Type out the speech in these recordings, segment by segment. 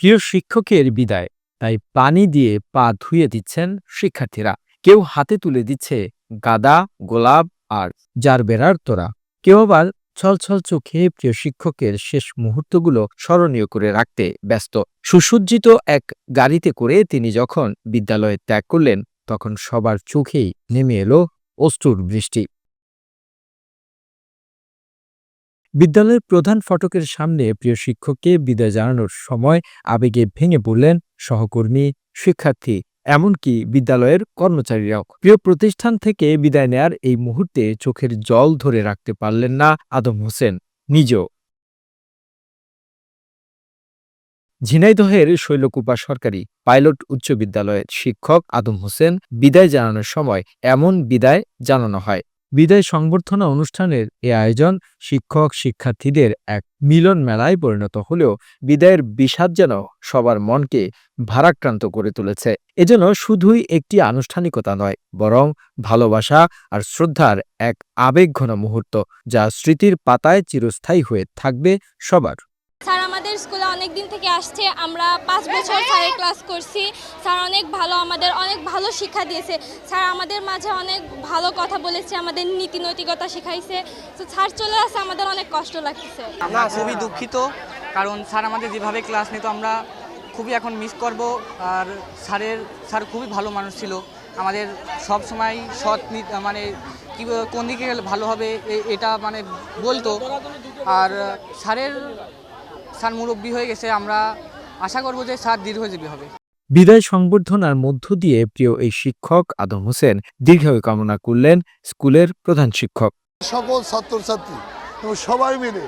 প্রিয় শিক্ষকের বিদায়। তাই পানি দিয়ে পা ধুয়ে দিচ্ছেন শিক্ষার্থীরা। কেউ হাতে তুলে দিচ্ছে গাদা, গোলাপ আর যার বেড়ার তোরা কেউ আবার ছলছল চোখে প্রিয় শিক্ষকের শেষ মুহূর্তগুলো স্মরণীয় করে রাখতে ব্যস্ত। সুসজ্জিত এক গাড়িতে করে তিনি যখন বিদ্যালয়ে ত্যাগ করলেন, তখন সবার চোখেই নেমে এলো অশ্রুর বৃষ্টি। বিদ্যালয়ের প্রধান ফটকের সামনে প্রিয় শিক্ষককে বিদায় জানানোর সময় আবেগে ভেঙে পড়লেন সহকর্মী, শিক্ষার্থী, এমনকি বিদ্যালয়ের কর্মচারীরাও। প্রিয় প্রতিষ্ঠান থেকে বিদায় নেয়ার এই মুহূর্তে চোখের জল ধরে রাখতে পারলেন না আদম হোসেন, নিজেও। ঝিনাইদহের শৈলকুপা সরকারি পাইলট উচ্চ বিদ্যালয়ের শিক্ষক আদম হোসেন বিদায় জানানোর সময় এমন বিদায় জানানো হয়। বিদায় সংবর্ধনা অনুষ্ঠানের এ আয়োজন শিক্ষক শিক্ষার্থীদের এক মিলন মেলায় পরিণত হলেও বিদায়ের বিষাদ যেন সবার মনকে ভারাক্রান্ত করে তুলেছে। এজন্য শুধুই একটি আনুষ্ঠানিকতা নয়, বরং ভালোবাসা আর শ্রদ্ধার এক আবেগঘন মুহূর্ত, যা স্মৃতির পাতায় চিরস্থায়ী হয়ে থাকবে সবার। অনেক দিন থেকে আসছে, আমরা পাঁচ বছর স্যারের ক্লাস করছি। স্যার অনেক ভালো, আমাদের অনেক ভালো শিক্ষা দিয়েছে। স্যার আমাদের মাঝে অনেক ভালো কথা বলেছে, আমাদের নীতি নৈতিকতা শিখাইছে। তো স্যার চলে আসছে, আমাদের অনেক কষ্ট লাগছে আমরা খুবই দুঃখিত, কারণ স্যার আমাদের যেভাবে ক্লাস নিত, আমরা খুবই এখন মিস করব। আর স্যারের, স্যার খুবই ভালো মানুষ ছিল। আমাদের সব সময় সৎ মানে কি কোন দিকে গেলে ভালো হবে এটা মানে বলতো। আর স্যারের স্যার মুরব্বী হয়ে গেছে আমরা আশা করব যে স্যার দীর্ঘজীবী হবে। বিদায় সংবর্ধনার মধ্য দিয়ে প্রিয় এই শিক্ষক আদম হোসেন দীর্ঘায়ু কামনা করলেন স্কুলের প্রধান শিক্ষক। সকল ছাত্রছাত্রী এবং সবাই মিলে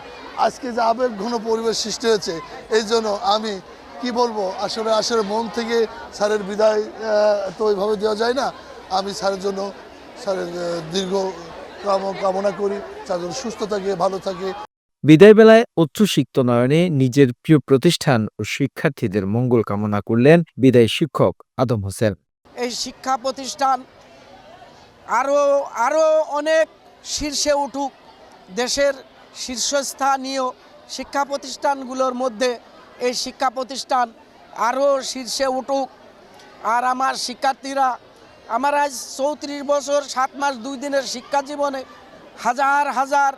আজকে যে আবেগ ঘন পরিবেশ সৃষ্টি হয়েছে এই জন্য আমি কি বলব আসলে আসলে মন থেকে স্যারের বিদায় তো ওইভাবে দেওয়া যায় না। আমি স্যারের জন্য স্যারের দীর্ঘ কামনা করি। স্যার যেন সুস্থ থাকে ভালো থাকে। বিদায় বেলায় অশ্রুসিক্ত নয়নে নিজের প্রিয় প্রতিষ্ঠান ও শিক্ষার্থীদের মঙ্গল কামনা করলেন বিদায় শিক্ষক আদম হোসেন। এই শিক্ষা প্রতিষ্ঠান আরও আরও অনেক শীর্ষে উঠুক। দেশের শীর্ষস্থানীয় শিক্ষা প্রতিষ্ঠানগুলোর মধ্যে এই শিক্ষা প্রতিষ্ঠান আরও শীর্ষে উঠুক। আর আমার শিক্ষার্থীরা, আমার আজ চৌত্রিশ বছর, সাত মাস, দুই দিনের শিক্ষা জীবনে হাজার হাজার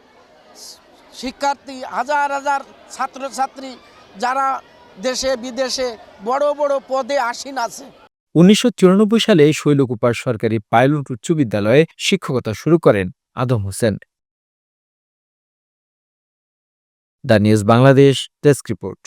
শিক্ষার্থী, হাজার হাজার ছাত্রছাত্রী যারা দেশে, বিদেশে বড় বড় পদে আসীন আছে। উনিশশো চুরানব্বই সালে শৈলকুপার সরকারি পাইলট উচ্চ বিদ্যালয়ে শিক্ষকতা শুরু করেন Adam Hossain. The news Bangladesh desk report.